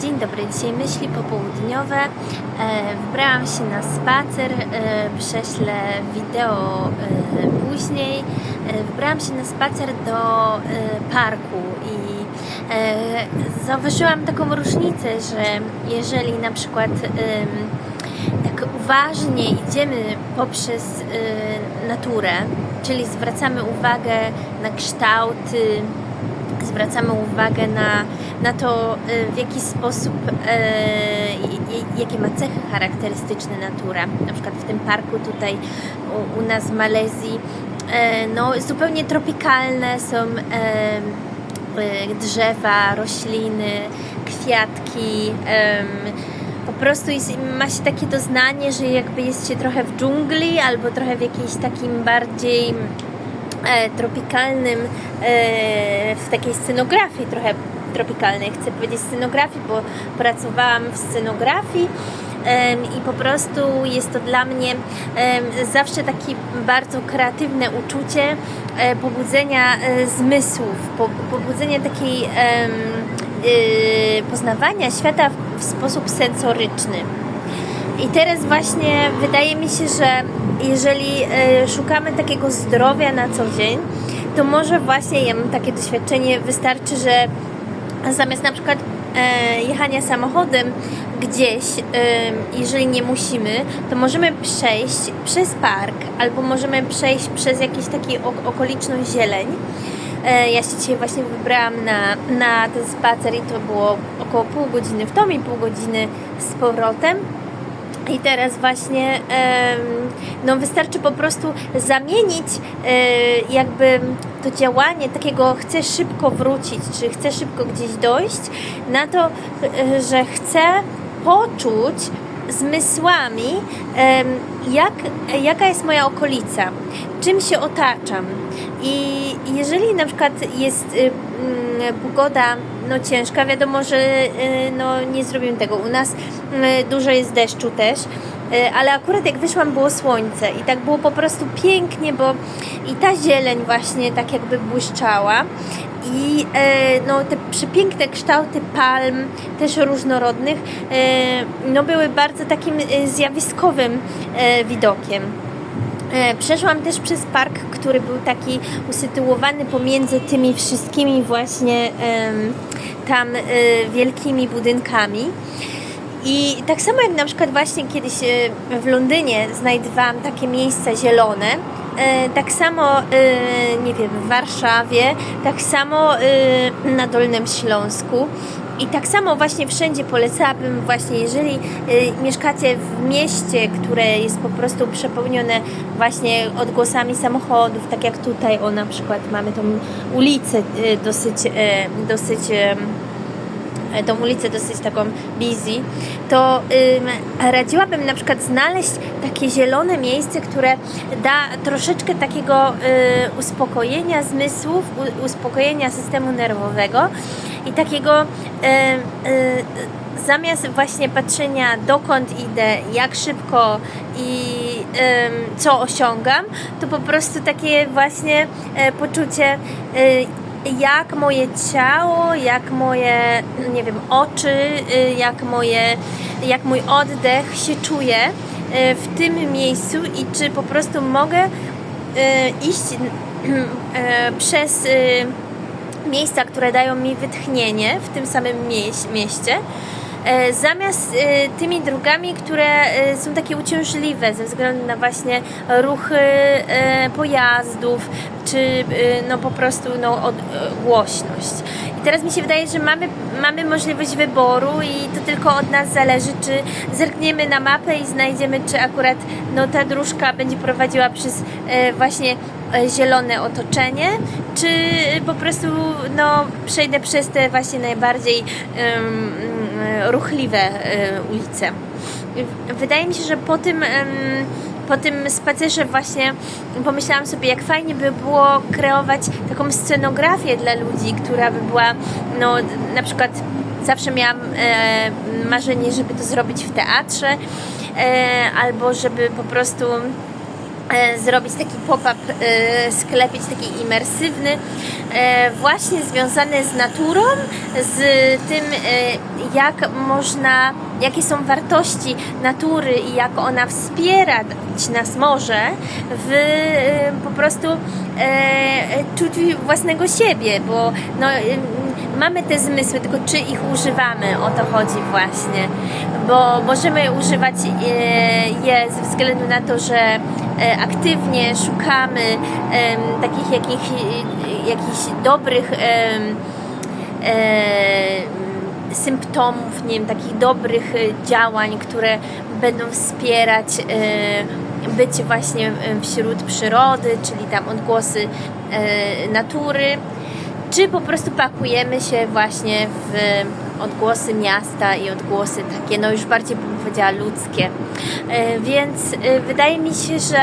Dzień dobry, dzisiaj myśli popołudniowe. E, wybrałam się na spacer, e, prześlę wideo e, później. E, wybrałam się na spacer do e, parku i e, zauważyłam taką różnicę, że jeżeli na przykład em, tak uważnie idziemy poprzez e, naturę, czyli zwracamy uwagę na kształty, zwracamy uwagę na, na to, y, w jaki sposób, i- jakie ma cechy charakterystyczne natura. Na przykład w tym parku tutaj u, u nas w Malezji, e, no zupełnie tropikalne są y, drzewa, rośliny, kwiatki. po prostu jest, ma się takie doznanie, że jakby jest się trochę w dżungli albo trochę w jakiejś takim bardziej tropikalnym, e, w takiej scenografii trochę tropikalnej, chcę powiedzieć scenografii, bo pracowałam w scenografii i po prostu jest to dla mnie zawsze takie bardzo kreatywne uczucie e, pobudzenia e, zmysłów, po, pobudzenia takiej poznawania świata w sposób sensoryczny. I teraz właśnie wydaje mi się, że jeżeli e, szukamy takiego zdrowia na co dzień, to może właśnie ja mam takie doświadczenie, wystarczy, że zamiast na przykład e, jechania samochodem gdzieś, e, jeżeli nie musimy, to możemy przejść przez park albo możemy przejść przez jakąś taką o- okoliczną zieleń. Ja się dzisiaj właśnie wybrałam na, na ten spacer i to było około pół godziny w tom i pół godziny z powrotem. I teraz właśnie no wystarczy po prostu zamienić e, jakby to działanie takiego chcę szybko wrócić, czy chcę szybko gdzieś dojść, na to, e, że chcę poczuć zmysłami, jak, jaka jest moja okolica, czym się otaczam. I jeżeli na przykład jest y, mm, pogoda no, ciężka, wiadomo, że y, no, nie zrobimy tego. U nas y, dużo jest deszczu też, y, ale akurat jak wyszłam było słońce i tak było po prostu pięknie, bo i ta zieleń właśnie tak jakby błyszczała i no, te przepiękne kształty palm, też różnorodnych, no, były bardzo takim zjawiskowym widokiem. E, Przeszłam też przez park, który był taki usytuowany pomiędzy tymi wszystkimi właśnie tam e, wielkimi budynkami. I tak samo jak na przykład właśnie kiedyś e, w Londynie znajdowałam takie miejsca zielone, tak samo, nie wiem, w Warszawie, tak samo na Dolnym Śląsku. I tak samo właśnie wszędzie polecałabym właśnie, jeżeli y, mieszkacie w mieście, które jest po prostu przepełnione właśnie odgłosami samochodów, tak jak tutaj, o na przykład mamy tą ulicę y, dosyć, y, dosyć y, tą ulicę dosyć taką busy, to ym, radziłabym na przykład znaleźć takie zielone miejsce, które da troszeczkę takiego y, uspokojenia zmysłów, u, uspokojenia systemu nerwowego i takiego y, y, zamiast właśnie patrzenia dokąd idę, jak szybko i co osiągam, to po prostu takie właśnie e, poczucie y, jak moje ciało, jak moje, nie wiem, oczy, y, jak moje, jak mój oddech się czuje y, w tym miejscu i czy po prostu mogę y, iść przez miejsca, które dają mi wytchnienie w tym samym mieś- mieście, zamiast tymi drogami, które są takie uciążliwe ze względu na właśnie ruchy pojazdów, czy e, no po prostu no, od, e, głośność. I teraz mi się wydaje, że mamy, mamy możliwość wyboru i to tylko od nas zależy, czy zerkniemy na mapę i znajdziemy, czy akurat no, ta dróżka będzie prowadziła przez e, właśnie e, zielone otoczenie, czy po prostu no, przejdę przez te właśnie najbardziej em, ruchliwe e, ulice. Wydaje mi się, że po tym, em, po tym spacerze właśnie pomyślałam sobie, jak fajnie by było kreować taką scenografię dla ludzi, która by była, no na przykład zawsze miałam e, marzenie, żeby to zrobić w teatrze, e, albo żeby po prostu zrobić taki pop-up, e, sklepić taki imersywny, e, właśnie związany z naturą, z tym, e, jak można, jakie są wartości natury i jak ona wspierać nas może w e, po prostu e, czuciu własnego siebie, bo no, e, mamy te zmysły, tylko czy ich używamy, o to chodzi właśnie, bo możemy używać e, je ze względu na to, że e, aktywnie szukamy takich jakich, jakichś dobrych e, symptomów, nie wiem, takich dobrych e, działań, które będą wspierać e, bycie właśnie e, wśród przyrody, czyli tam odgłosy e, natury, czy po prostu pakujemy się właśnie w odgłosy miasta i odgłosy takie, no już bardziej bym powiedziała ludzkie. E, Więc e, wydaje mi się, że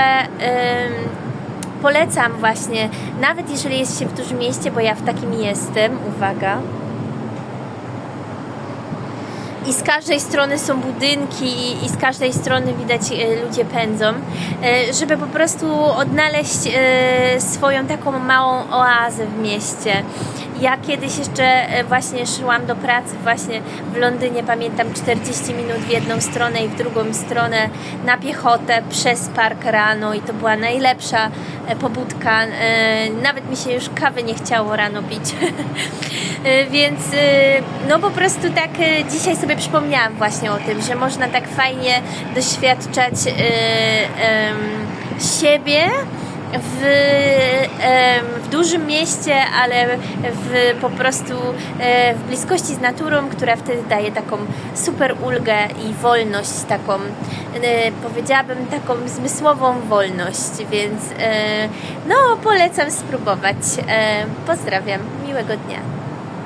polecam właśnie, nawet jeżeli jest się w dużym mieście, bo ja w takim jestem, uwaga, i z każdej strony są budynki i- z każdej strony widać e, ludzie pędzą, żeby po prostu odnaleźć swoją taką małą oazę w mieście. Ja kiedyś jeszcze e, właśnie szłam do pracy właśnie w Londynie, pamiętam 40 minut w jedną stronę i w drugą stronę na piechotę przez park rano i to była najlepsza e, pobudka. E, Nawet mi się już kawy nie chciało rano pić. Więc no po prostu tak dzisiaj sobie przypomniałam właśnie o tym, że można tak fajnie doświadczać siebie w, w dużym mieście, ale w, po prostu e, w bliskości z naturą, która wtedy daje taką super ulgę i wolność, taką e, powiedziałabym taką zmysłową wolność, więc e, no polecam spróbować. Pozdrawiam, miłego dnia.